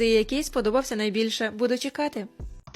і який сподобався найбільше. Буду чекати.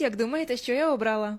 як думаєте, що я обрала.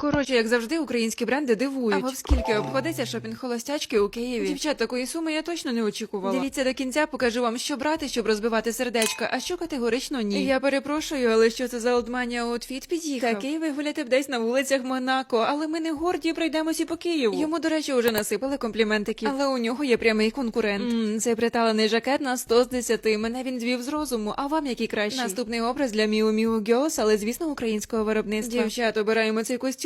Коротше, як завжди, українські бренди дивують. А скільки обходиться шопінг холостячки у Києві? Дівчат, такої суми я точно не очікувала. Дивіться до кінця, покажу вам, що брати, щоб розбивати сердечка, а що категорично ні. Я перепрошую, але що це за олдманія аутфіт під'їхав? Такий ви гуляти б десь на вулицях Монако, але ми не горді пройдемося по Києву. Йому, до речі, вже насипали компліментики, але у нього є прямий конкурент. М, цей приталений жакет на 100 з 10. Мене він звів з розуму. А вам який кращий? Наступний образ для Міу Міу Гьос, але звісно українського виробництва. Дівчат, обираємо цей костюм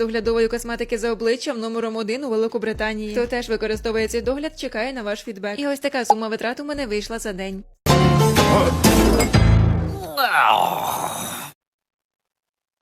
доглядової косметики за обличчям номером один у Великобританії. Хто теж використовує цей догляд, чекає на ваш фідбек. І ось така сума витрат у мене вийшла за день.